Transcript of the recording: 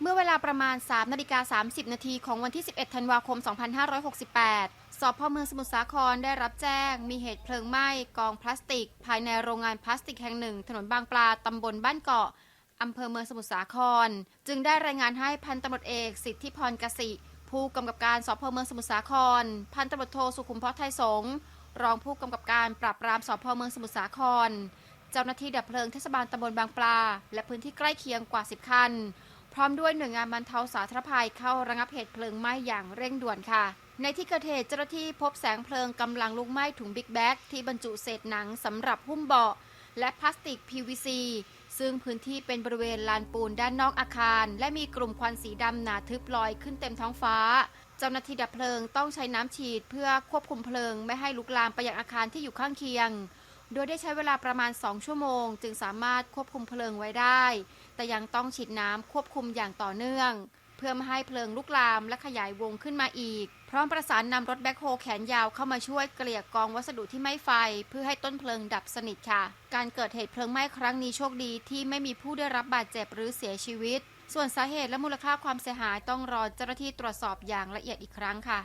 เมื่อเวลาประมาณ 3 นาฬิกา 30 นาทีของวันที่ 11 ธันวาคม 2568 สพเมืองสมุทรสาครได้รับแจ้ง มีเหตุเพลิงไหม้กองพลาสติก ภายในโรงงานพลาสติกแห่งหนึ่ง ถนนบางปลา ตำบลบ้านเกาะ อำเภอเมืองสมุทรสาคร จึงได้รายงานให้พันตำรวจเอก สิทธิพรกสิผู้กำกับการสพเมืองสมุทรสาคร พันตำรวจโทสุขุมพจน์ไทยสงฆ์รองผู้กำกับการปราบปรามสพเมืองสมุทรสาคร เจ้าหน้าที่ดับเพลิงเทศบาลตำบลบางปลา และพื้นที่ใกล้เคียงกว่า 10 คัน พร้อมด้วยหน่วยงานบรรเทาสาธารณภัยเข้าระงับเหตุเพลิงไหม้อย่างเร่งด่วนค่ะ ในที่เกิดเหตุเจ้าหน้าที่พบแสงเพลิงกำลังลุกไหม้ถุงบิ๊กแบ็กที่บรรจุเศษหนังสำหรับหุ้มเบาะและพลาสติก PVC ซึ่งพื้นที่เป็นบริเวณลานปูนด้านนอกอาคาร และมีกลุ่มควันสีดำหนาทึบลอยขึ้นเต็มท้องฟ้า เจ้าหน้าที่ดับเพลิงต้องใช้น้ำฉีดเพื่อควบคุมเพลิงไม่ให้ลุกลามไปยังอาคารที่อยู่ข้างเคียง โดยได้ใช้เวลาประมาณ 2 ชั่วโมง จึงสามารถควบคุมเพลิงไว้ได้ แต่ยังต้องฉีดน้ำควบคุมอย่างต่อเนื่อง เพื่อไม่ให้เพลิงลุกลามและขยายวงขึ้นมาอีก พร้อมประสานนำรถแบ็คโฮแขนยาวเข้ามาช่วยเกลี่ยกองวัสดุที่ไหม้ไฟ เพื่อให้ต้นเพลิงดับสนิทค่ะ การเกิดเหตุเพลิงไหม้ครั้งนี้โชคดีที่ไม่มีผู้ได้รับบาดเจ็บหรือเสียชีวิต ส่วนสาเหตุและมูลค่าความเสียหายต้องรอเจ้าหน้าที่ตรวจสอบอย่างละเอียดอีกครั้งค่ะ